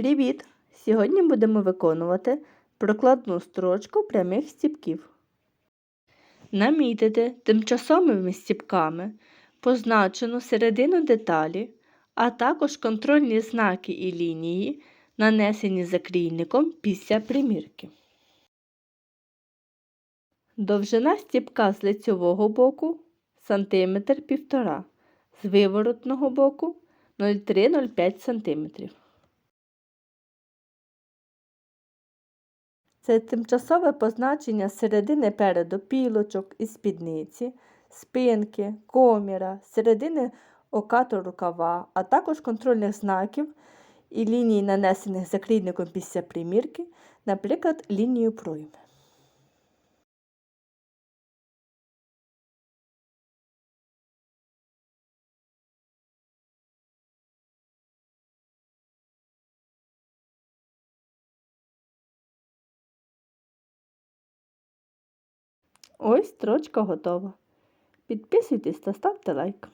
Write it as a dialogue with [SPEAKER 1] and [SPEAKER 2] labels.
[SPEAKER 1] Привіт! Сьогодні будемо виконувати прокладну строчку прямих стіпків. Намітити тимчасовими стіпками позначену середину деталі, а також контрольні знаки і лінії, нанесені закрійником після примірки. Довжина стіпка з лицьового боку сантиметр 1,5 з виворотного боку 0,3-0,5 см. Це тимчасове позначення середини переду пілочок і спідниці, спинки, коміра, середини окату рукава, а також контрольних знаків і ліній, нанесених закрійником після примірки, наприклад, лінію пройми. Ось строчка готова. Підписуйтесь та ставте лайк.